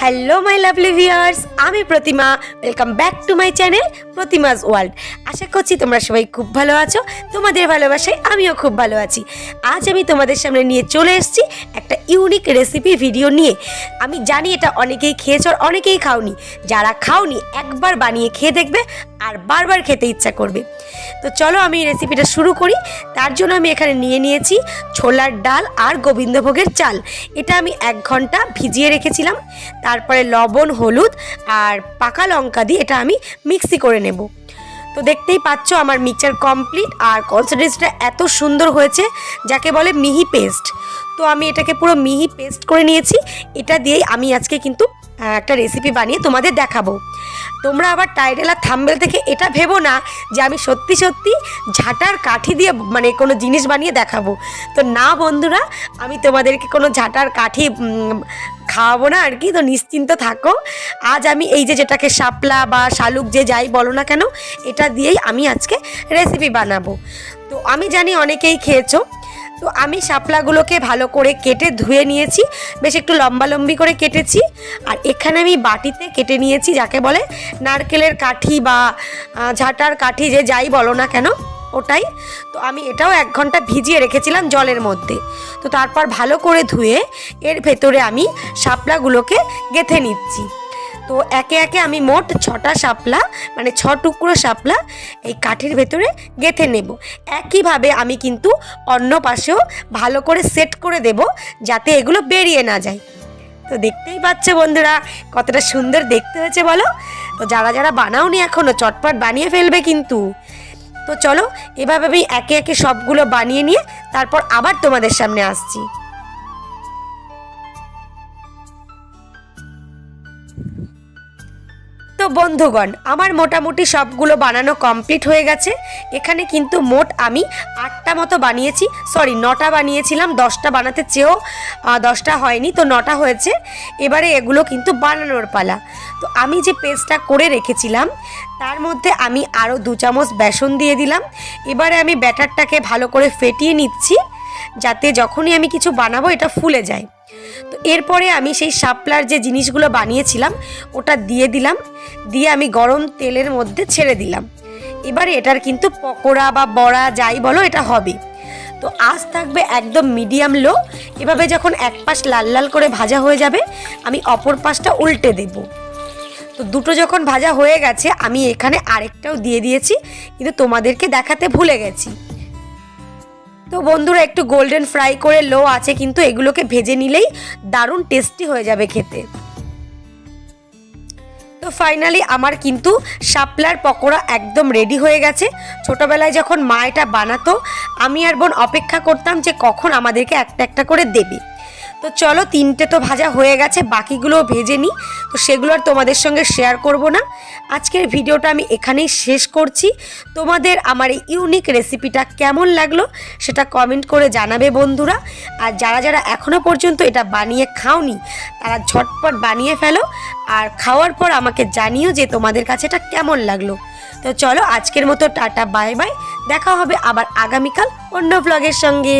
Hello my lovely viewers আমি Pratima. Welcome back to my channel Pratima's world. আশা করছি তোমরা সবাই খুব ভালো আছো। তোমাদের ভালোবাসায় আমিও খুব ভালো আছি। আজ আমি তোমাদের সামনে নিয়ে চলে এসেছি একটা ইউনিক রেসিপি ভিডিও নিয়ে। আমি জানি এটা অনেকেই খেয়েছো আর অনেকেই খাওনি। যারা খাওনি, একবার বানিয়ে খেয়ে দেখবে আর বারবার খেতে ইচ্ছা করবে। তো চলো আমি রেসিপিটা শুরু করি। তার জন্য আমি এখানে নিয়ে নিয়েছি ছোলার ডাল আর গোবিন্দভোগের চাল। এটা আমি এক ঘণ্টা ভিজিয়ে রেখেছিলাম। তারপরে লবণ, হলুদ আর পাকা লঙ্কা দিয়ে এটা আমি মিক্সি করে নেব। তো দেখতেই পাচ্ছ আমার মিক্সচার কমপ্লিট আর কনসিস্টেন্সিটা এত সুন্দর হয়েছে, যাকে বলে মিহি পেস্ট তো আমি এটাকে পুরো মিহি পেস্ট করে নিয়েছি। এটা দিয়েই আমি আজকে কিন্তু একটা রেসিপি বানিয়ে তোমাদের দেখাবো। তোমরা আবার টাইটেল আর থাম্বেল থেকে এটা ভেবো না যে আমি সত্যি সত্যি ঝাঁটার কাঠি দিয়ে মানে কোনো জিনিস বানিয়ে দেখাবো। তো না বন্ধুরা, আমি তোমাদেরকে কোনো ঝাঁটার কাঠি খাওয়াবো না আর কি, তো নিশ্চিন্ত থাকো। আজ আমি এই যে যেটাকে শাপলা বা শালুক যে যাই বলো না কেন, এটা দিয়েই আমি আজকে রেসিপি বানাবো। তো আমি জানি অনেকেই খেয়েছো তো আমি শাপলাগুলোকে ভালো করে কেটে ধুয়ে নিয়েছি। বেশ একটু লম্বা লম্বি করে কেটেছি। আর এখানে আমি বাটিতে কেটে নিয়েছি যাকে বলে নারকেলের কাঠি বা ঝাঁটার কাঠি যে যাই বলো না কেন, ওটাই। তো আমি এটাও এক ঘণ্টা ভিজিয়ে রেখেছিলাম জলের মধ্যে। তো তারপর ভালো করে ধুয়ে এর ভেতরে আমি শাপলাগুলোকে গেথে নিচ্ছি। তো একে একে আমি মোট ছটা শাপলা মানে ছ টুকরো শাপলা এই কাঠের ভেতরে গেথে নেব। একইভাবে আমি কিন্তু অন্য পাশেও ভালো করে সেট করে দেব যাতে এগুলো বেরিয়ে না যায়। তো দেখতেই পাচ্ছ বন্ধুরা, কতটা সুন্দর দেখতে হয়েছে বলো? তো যারা যারা বানাওনি এখনও চটপট বানিয়ে ফেলবে কিন্তু। তো চলো এভাবে আমি একে একে সবগুলো বানিয়ে নিয়ে তারপর আবার তোমাদের সামনে আসছি। তো বন্ধুগণ, আমার মোটামুটি সবগুলো বানানো কমপ্লিট হয়ে গেছে। এখানে কিন্তু মোট আমি আটটা মতো বানিয়েছি। সরি নটা বানিয়েছিলাম, দশটা বানাতে চেয়েও দশটা হয়নি, তো নটা হয়েছে। এবারে এগুলো কিন্তু বানানোর পালা। তো আমি যে পেস্টটা করে রেখেছিলাম, তার মধ্যে আমি আরও দু চামচ বেসন দিয়ে দিলাম। এবারে আমি ব্যাটারটাকে ভালো করে ফেটিয়ে নিচ্ছি, যাতে যখনই আমি কিছু বানাবো, এটা ফুলে যায়। তো এরপরে আমি সেই শাপলার যে জিনিসগুলো বানিয়েছিলাম, ওটা দিয়ে দিলাম, দিয়ে আমি গরম তেলের মধ্যে ছেড়ে দিলাম। এবারে এটার কিন্তু পকোড়া বা বড়া যাই বলো, এটা হবে। তো আজ থাকবে একদম মিডিয়াম লো, এভাবে যখন এক পাশ লাল লাল করে ভাজা হয়ে যাবে, আমি অপর পাশটা উল্টে দেবো। তো দুটো যখন ভাজা হয়ে গেছে, আমি এখানে আরেকটাও দিয়ে দিয়েছি, কিন্তু তোমাদেরকে দেখাতে ভুলে গেছি। তো বন্ধুরা, একটু গোল্ডেন ফ্রাই করে লো আছে, কিন্তু এগুলোকে ভেজে নিলেই দারুণ টেস্টি হয়ে যাবে খেতে। তো ফাইনালি আমার কিন্তু শাপলার পকোড়া একদম রেডি হয়ে গেছে। ছোটোবেলায় যখন মা এটা বানাতো, আমি আর বোন অপেক্ষা করতাম যে কখন আমাদেরকে একটা একটা করে দেবে। তো চলো তিনটে তো ভাজা হয়ে গেছে, বাকিগুলোও ভেজে নিই। তো সেগুলো আর তোমাদের সঙ্গে শেয়ার করব না। আজকের ভিডিওটা আমি এখানেই শেষ করছি। তোমাদের আমার এই ইউনিক রেসিপিটা কেমন লাগল সেটা কমেন্ট করে জানাবে বন্ধুরা। আর যারা যারা এখনও পর্যন্ত এটা বানিয়ে খাওনি, তারা ঝটপট বানিয়ে ফেলো। আর খাওয়ার পর আমাকে জানিও যে তোমাদের কাছে এটা কেমন লাগল। তো চলো আজকের মতো টাটা বাই বাই দেখা হবে আবার আগামীকাল অন্য ব্লগের সঙ্গে।